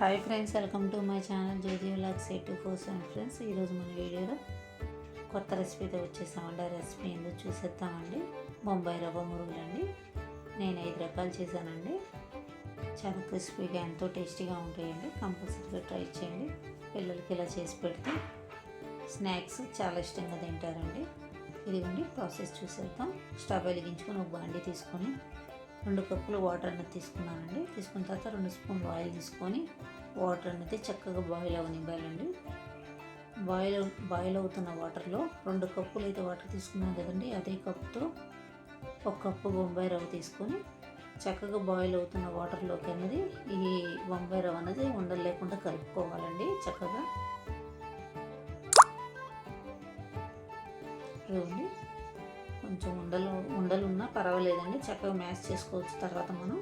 Hi friends welcome to my channel JG vlogs eight two four seven friends ఈరోజు మన వీడియోలో కొత్త రెసిపీతో వచ్చేసామండి ఆ రెసిపీ ఏందో చూసేద్దామండి. బొంబాయి రవ్వ మురుగులండి. నేను ఐదు రకాలు చేశానండి. చాలా క్రిస్పీగా ఎంతో టేస్టీగా ఉంటాయండి. కంపల్సరీగా ట్రై చేయండి. పిల్లలకి ఇలా చేసి పెడితే స్నాక్స్ చాలా ఇష్టంగా తింటారండి. ఇదిగోండి ప్రాసెస్ చూసేద్దాం. స్టవ్ వెలిగించుకొని ఒక బాండి తీసుకొని రెండు కప్పులు వాటర్ అనేది తీసుకున్నానండి. తీసుకున్న తర్వాత రెండు స్పూన్లు ఆయిల్ తీసుకొని వాటర్ అనేది చక్కగా బాయిల్ అవనివ్వాలండి. బాయిల్ బాయిల్ అవుతున్న వాటర్లో రెండు కప్పులు అయితే వాటర్ తీసుకున్నాం కదండి. అదే కప్పుతో ఒక కప్పు బొంబాయి రవ్వ తీసుకొని చక్కగా బాయిల్ అవుతున్న వాటర్లోకి అనేది ఈ బొంబాయి రవ్వ అనేది ఉండలు లేకుండా కలుపుకోవాలండి చక్కగా. రవ్వండి కొంచెం ఉండలు ఉండలు ఉన్నా పర్వాలేదండి. చక్కగా మ్యాష్ చేసుకోవచ్చు తర్వాత మనం.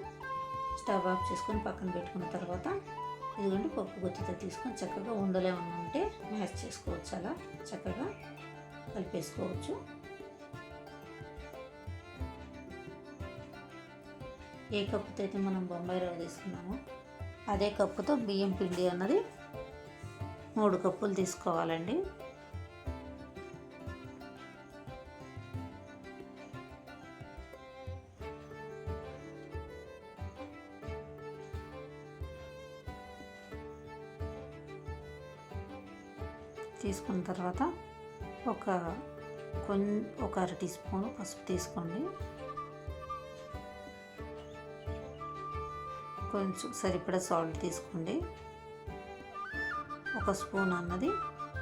స్టవ్ ఆఫ్ చేసుకొని పక్కన పెట్టుకున్న తర్వాత ఇదిగోండి పప్పు గుత్తితో తీసుకొని చక్కగా ఉండలే ఉంటే మ్యాష్ చేసుకోవచ్చు అలా. చక్కగా కలిపేసుకోవచ్చు. ఏ కప్పుతో అయితే మనం బొంబాయి రవ్వ తీసుకున్నామో అదే కప్పుతో బియ్యం పిండి అన్నది మూడు కప్పులు తీసుకోవాలండి. తీసుకున్న తర్వాత ఒక కొన్ని ఒక అర టీ స్పూన్ పసుపు తీసుకోండి. కొంచెం సరిపడా సాల్ట్ తీసుకోండి. ఒక స్పూన్ అన్నది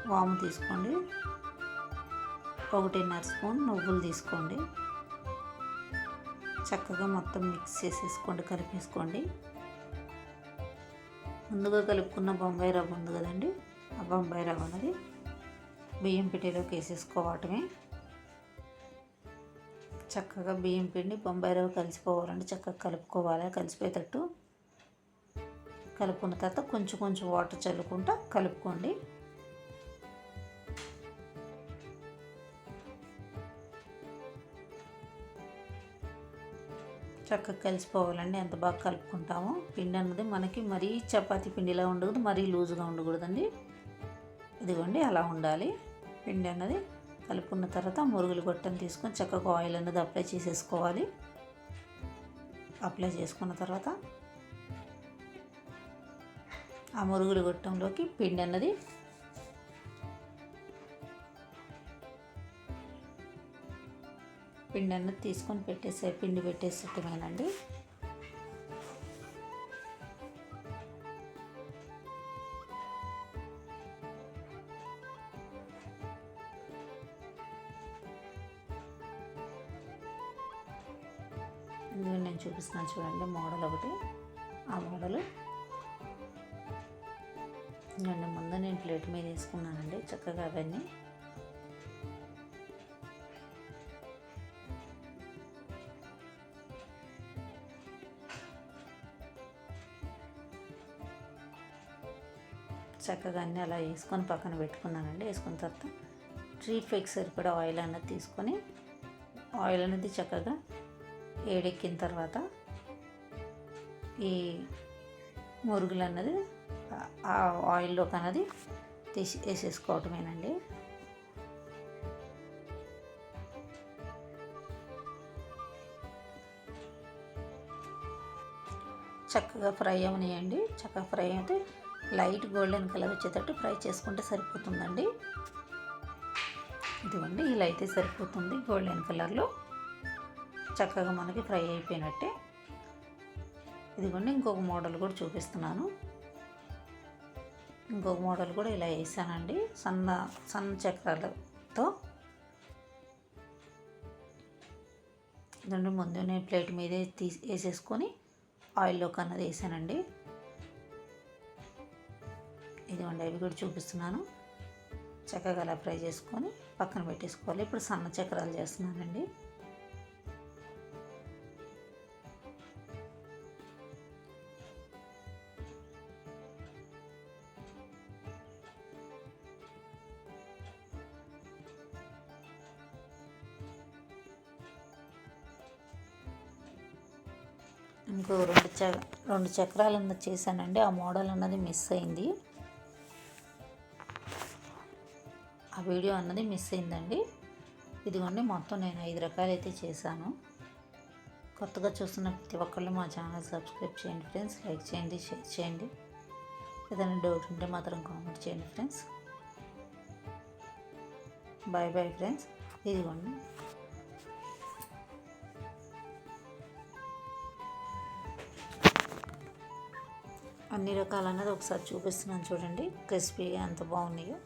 వాము తీసుకోండి. ఒకటిన్నర స్పూన్ నువ్వులు తీసుకోండి. చక్కగా మొత్తం మిక్స్ చేసేసుకోండి కలిపేసుకోండి. ముందుగా కలుపుకున్న బొంబాయి రవ్వ ఉంది కదండి ఆ బొంబాయి రవ్వ అనేది బియ్యం పిండిలోకి వేసేసుకోవటమే. చక్కగా బియ్యం పిండి బొంబాయి రవ్వ కలిసిపోవాలంటే చక్కగా కలుపుకోవాలి. కలిసిపోయేటట్టు కలుపుకున్న తర్వాత కొంచెం కొంచెం వాటర్ చల్లుకుంటా కలుపుకోండి. చక్కగా కలిసిపోవాలండి. ఎంత బాగా కలుపుకుంటామో. పిండి అన్నది మనకి మరీ చపాతీ పిండిలా ఉండకూడదు మరీ లూజుగా ఉండకూడదండి. ఇదిగోండి అలా ఉండాలి. పిండి అన్నది కలుపుకున్న తర్వాత మురుగులు గొట్టం తీసుకొని చక్కగా ఆయిల్ అన్నది అప్లై చేసేసుకోవాలి. అప్లై చేసుకున్న తర్వాత ఆ మురుగులు గొట్టంలోకి పిండి అన్నది పిండి అన్నది తీసుకొని పెట్టేసే పిండి పెట్టేసేటమేనండి నేను చూపిస్తున్నాను చూడండి మోడల్ ఒకటి. ఆ మోడల్ రెండు ముందు నేను ప్లేట్ మీద వేసుకున్నానండి చక్కగా అవన్నీ. చక్కగా అన్నీ అలా వేసుకొని పక్కన పెట్టుకున్నానండి. వేసుకున్న తర్వాత ట్రీట్ ఫ్లేక్ కూడా ఆయిల్ అన్నది తీసుకొని ఆయిల్ అనేది చక్కగా ఏడెక్కిన తర్వాత ఈ మురుగులు అన్నది ఆ ఆయిల్లోకి అన్నది తీసి వేసేసుకోవటమేనండి. చక్కగా ఫ్రై అవనియండి. చక్కగా ఫ్రై అయితే లైట్ గోల్డెన్ కలర్ వచ్చేటట్టు ఫ్రై చేసుకుంటే సరిపోతుందండి. ఇదిగోండి ఇలా అయితే సరిపోతుంది గోల్డెన్ కలర్లో. చక్కగా మనకి ఫ్రై అయిపోయినట్టే. ఇదిగోండి ఇంకొక మోడల్ కూడా చూపిస్తున్నాను. ఇంకొక మోడల్ కూడా ఇలా వేసానండి. సన్న సన్న చక్రాలతో. ఇదండి ముందు నేను ప్లేట్ మీదే తీసి వేసేసుకొని ఆయిల్లో కన్నది వేసానండి. ఇదిగోండి అవి కూడా చూపిస్తున్నాను. చక్కగా అలా ఫ్రై చేసుకొని పక్కన పెట్టేసుకోవాలి. ఇప్పుడు సన్న చక్రాలు చేస్తున్నానండి. ఇంకో రెండు చ రెండు చక్రాలు అన్నది చేశానండి. ఆ మోడల్ అన్నది మిస్ అయింది. ఆ వీడియో అన్నది మిస్ అయిందండి. ఇదిగోండి మొత్తం నేను ఐదు రకాలు అయితే చేశాను. కొత్తగా చూస్తున్న ప్రతి ఒక్కళ్ళు మా ఛానల్ సబ్స్క్రైబ్ చేయండి ఫ్రెండ్స్. లైక్ చేయండి షేర్ చేయండి. ఏదైనా డౌట్ ఉంటే మాత్రం కామెంట్ చేయండి ఫ్రెండ్స్. Bye bye friends. ఇదిగోండి. అన్ని రకాలన్నది ఒకసారి చూపిస్తున్నాను చూడండి. క్రిస్పీగా ఎంత బాగున్నాయో.